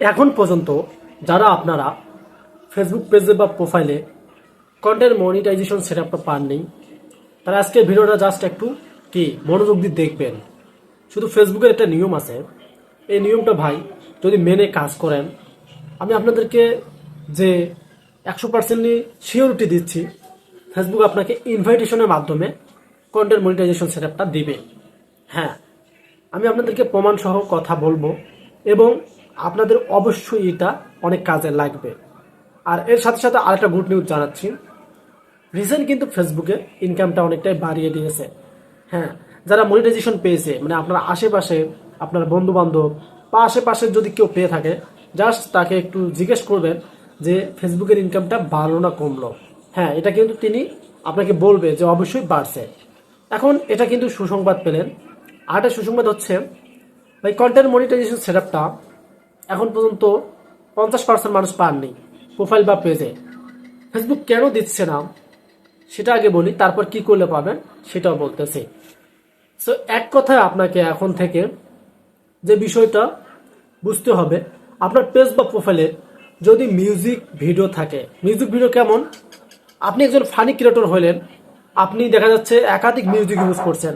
এখন পর্যন্ত যারা আপনারা ফেসবুক পেজে বা প্রোফাইলে কন্টেন্ট মনিটাইজেশন সেট আপটা পাননি, তারা আজকে ভিডিওটা জাস্ট একটু কি মনোযোগ দিয়ে দেখবেন। শুধু ফেসবুকের একটা নিয়ম আছে। এই নিয়মটা ভাই, যদি মেনে কাজ করেন, আমি আপনাদেরকে যে একশো পার্সেন্টলি সিওরিটি দিচ্ছি ফেসবুক আপনাকে ইনভাইটেশনের মাধ্যমে কন্টেন্ট মনিটাইজেশন সেট আপটা দিবে। হ্যাঁ আমি আপনাদেরকে প্রমাণসহ কথা বলব এবং আপনাদের অবশ্যই এটা অনেক কাজে লাগবে। আর এর সাথে সাথে আরেকটা গুড নিউজ জানাচ্ছি। রিসেন্ট কিন্তু ফেসবুকে ইনকামটা অনেকটাই বাড়িয়ে দিয়েছে। হ্যাঁ যারা মনিটাইজেশন পেয়েছে মানে আপনার আশেপাশে, আপনার বন্ধু বান্ধব বা আশেপাশে যদি কেউ পেয়ে থাকে জাস্ট তাকে একটু জিজ্ঞেস করবেন যে ফেসবুকের ইনকামটা বাড়লো না কমলো। হ্যাঁ এটা কিন্তু তিনি আপনাকে বলবে যে অবশ্যই বাড়ছে। এখন এটা কিন্তু সুসংবাদ পেলেন। আরেকটা সুসংবাদ হচ্ছে, ভাই কন্টেন্ট মনিটাইজেশন সেট এখন পর্যন্ত পঞ্চাশ পার্সেন্ট মানুষ পাননি প্রোফাইল বা পেজে ফেসবুক কেন দিচ্ছে না? সেটা আগে বলি, তারপর কি করলে পাবেন সেটাও বলতেছি। সো এক কথায় আপনাকে এখন থেকে যে বিষয়টা বুঝতে হবে, আপনার পেজ বা প্রোফাইলে যদি মিউজিক ভিডিও থাকে মিউজিক ভিডিও কেমন? আপনি একজন ফানি ক্রিয়েটর হলেন, আপনি দেখা যাচ্ছে একাধিক মিউজিক ইউজ করছেন।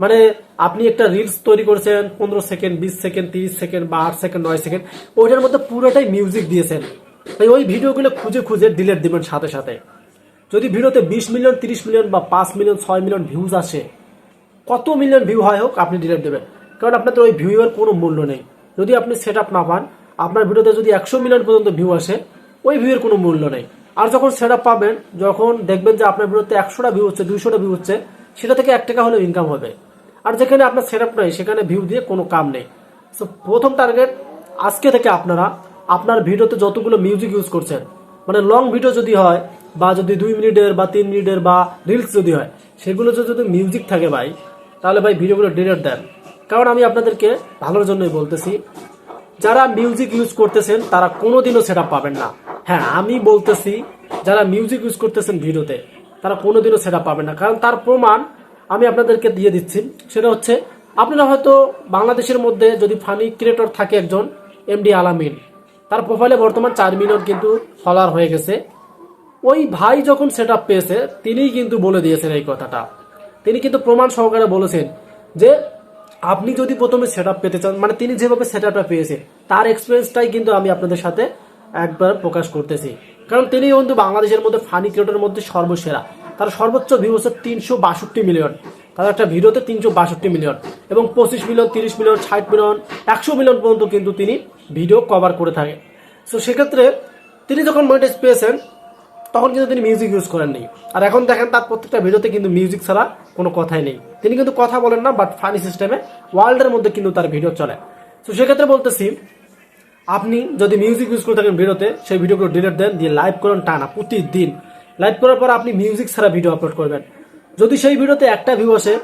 মানে আপনি একটা রিলস তৈরি করেছেন, পনেরো সেকেন্ড বিশ সেকেন্ড তিরিশ সেকেন্ড বা আট সেকেন্ড নয় সেকেন্ড ওইটার মধ্যে পুরোটাই মিউজিক দিয়েছেন। তাই ওই ভিডিওগুলো খুঁজে খুঁজে ডিলেট দিবেন সাথে সাথে। যদি ভিডিওতে বিশ মিলিয়ন তিরিশ মিলিয়ন বা পাঁচ মিলিয়ন ছয় মিলিয়ন ভিউজ আসে, কত মিলিয়ন ভিউ হয় হোক, আপনি ডিলেট দেবেন। কারণ আপনাদের ওই ভিউয়ের কোনো মূল্য নেই। যদি আপনি সেট আপ না পান, আপনার ভিডিওতে যদি একশো মিলিয়ন পর্যন্ত ভিউ আসে, ওই ভিউয়ের কোনো মূল্য নেই। আর যখন সেট পাবেন, যখন দেখবেন যে আপনার ভিডিওতে একশোটা ভিউ হচ্ছে, দুইশোটা ভিউ হচ্ছে, সেটা থেকে এক টাকা হলেও ইনকাম হবে। আর যেখানে আপনার সেট আপ নেই, সেখানে ভিউ দিয়ে কোনো কাম নেই। সো প্রথম টার্গেট আজকে থেকে আপনারা আপনার ভিডিওতে যতগুলো মিউজিক ইউজ করছেন মানে লং ভিডিও যদি হয়, বা যদি দুই মিনিটের, বা তিন মিনিটের, বা রিলস যদি হয়, সেগুলো যদি মিউজিক থাকে ভাই, তাহলে ভাই ভিডিওগুলো ডিলেট দেন কারণ আমি আপনাদেরকে ভালোর জন্যই বলতেছি, যারা মিউজিক ইউজ করতেছেন, তারা কোনোদিনও সেটা পাবেন না। হ্যাঁ আমি বলতেছি, যারা মিউজিক ইউজ করতেছেন ভিডিওতে, তারা কোনোদিনও সেটা পাবেন না। কারণ তার প্রমাণ আমি আপনাদেরকে দিয়ে দিচ্ছি। সেটা হচ্ছে, আপনারা হয়তো বাংলাদেশের মধ্যে যদি ফানি ক্রিয়েটর থাকে একজন এমডি আলামিন তার প্রোফাইলে বর্তমান চার মিলিয়ন কিন্তু ফলোয়ার হয়ে গেছে। ওই ভাই যখন সেট পেয়েছে, তিনিই কিন্তু বলে দিয়েছেন এই কথাটা। তিনি কিন্তু প্রমাণ সহকারে বলেছেন যে, আপনি যদি প্রথমে সেট পেতে চান মানে তিনি যেভাবে সেট পেয়েছে, তার এক্সপিরিয়েন্সটাই কিন্তু আমি আপনাদের সাথে একবার প্রকাশ করতেছি। কারণ তিনি কিন্তু বাংলাদেশের মধ্যে ফানি ক্রিয়েটরের মধ্যে সর্বসেরা। তার সর্বোচ্চ ভিউ হচ্ছে তিনশো বাষট্টি মিলিয়ন তার একটা ভিডিওতে তিনশো বাষট্টি মিলিয়ন এবং পঁচিশ মিলিয়ন তিরিশ মিলিয়ন ষাট মিলিয়ন একশো মিলিয়ন পর্যন্ত কিন্তু তিনি ভিডিও কভার করে থাকে। সো সেক্ষেত্রে তিনি যখন মনিটাইজ পেয়েছেন, তখন কিন্তু তিনি মিউজিক ইউজ করেননি আর এখন দেখেন তার প্রত্যেকটা ভিডিওতে কিন্তু মিউজিক ছাড়া কোনো কথাই নেই। তিনি কিন্তু কথা বলেন না বাট ফানি সিস্টেমে ওয়ার্ল্ডের মধ্যে কিন্তু তার ভিডিও চলে। তো সেক্ষেত্রে বলতেছি, আপনি যদি মিউজিক ইউজ করে থাকেন ভিডিওতে সেই ভিডিওগুলো ডিলেট দেন, দিয়ে লাইভ করেন টানা প্রতিদিন। লাইভ করার পর আপনি মিউজিক ছাড়া ভিডিও আপলোড করবেন। যদি সেই ভিডিওতে একটা ভিউ আসে,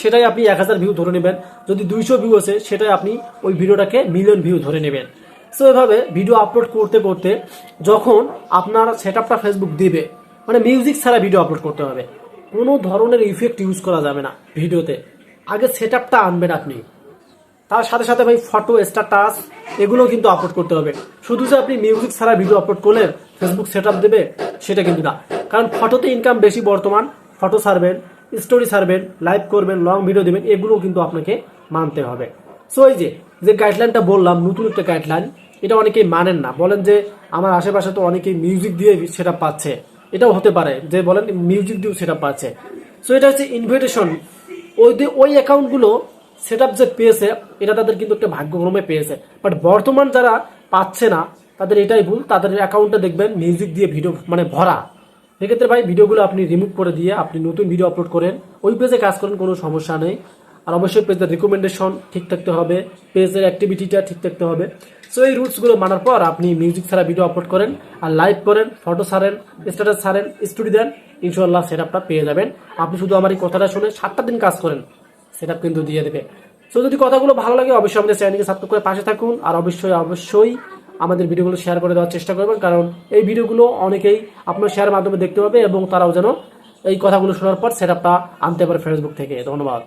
সেটাই আপনি এক হাজার ভিউ ধরে নেবেন। যদি দুইশো ভিউ আসে, সেটাই আপনি ওই ভিডিওটাকে মিলিয়ন ভিউ ধরে নেবেন। সো এভাবে ভিডিও আপলোড করতে করতে যখন আপনার সেট আপটা ফেসবুক দিবে মানে মিউজিক ছাড়া ভিডিও আপলোড করতে হবে, কোনো ধরনের ইফেক্ট ইউজ করা যাবে না ভিডিওতে আগে সেট আপটা আনবেন আপনি। তার সাথে সাথে ভাই ফটো স্ট্যাটাস এগুলো কিন্তু আপলোড করতে হবে। শুধু যে আপনি মিউজিক ছাড়া ভিডিও আপলোড করলেন ফেসবুক সেট দেবে, সেটা কিন্তু না। কারণ ফটোতে ইনকাম বেশি বর্তমান ফটো ছাড়বেন স্টোরি ছাড়বেন লাইভ করবেন লং ভিডিও দেবেন এগুলো কিন্তু আপনাকে মানতে হবে। সো এই যে যে গাইডলাইনটা বললাম, নতুন একটা গাইডলাইন এটা অনেকেই মানেন না। বলেন যে, আমার আশেপাশে তো অনেকেই মিউজিক দিয়ে সেটা পাচ্ছে। এটাও হতে পারে যে, বলেন মিউজিক দিয়েও সেটা পাচ্ছে। সো এটা হচ্ছে ইনভিটেশন ওই যে, ওই অ্যাকাউন্টগুলো সেট যে পেয়েছে, এটা তাদের কিন্তু একটা ভাগ্যক্রমে পেয়েছে। বাট বর্তমান যারা পাচ্ছে না, তাদের এটাই ভুল। তাদের অ্যাকাউন্টটা দেখবেন মিউজিক দিয়ে ভিডিও মানে ভরা। সেক্ষেত্রে ভাই ভিডিওগুলো আপনি রিমুভ করে দিয়ে আপনি নতুন ভিডিও আপলোড করেন। ওই পেজে কাজ করেন, কোনো সমস্যা নেই। আর অবশ্যই পেজের রিকমেন্ডেশন ঠিক থাকতে হবে। পেজের অ্যাক্টিভিটিটা ঠিক থাকতে হবে। সো এই রুলসগুলো মানার পর আপনি মিউজিক ছাড়া ভিডিও আপলোড করেন আর লাইভ করেন ফটো ছাড়েন স্ট্যাটাস ছাড়েন স্টুডি দেন ইনশাল্লাহ সেট আপটা পেয়ে যাবেন। আপনি শুধু আমার এই কথাটা শুনে সাতটা দিন কাজ করেন সেট কিন্তু দিয়ে দেবে। সো যদি কথাগুলো ভালো লাগে অবশ্যই আমাদের চ্যানেলকে সাবস্ক্রাইব করে পাশে থাকুন। আর অবশ্যই অবশ্যই আমাদের ভিডিওগুলো শেয়ার করে দেওয়ার চেষ্টা করবেন, কারণ এই ভিডিওগুলো অনেকেই আপনার শেয়ার মাধ্যমে দেখতে পাবে এবং তারাও যেন এই কথাগুলো শোনার পর সেট আনতে পারে ফেসবুক থেকে। ধন্যবাদ।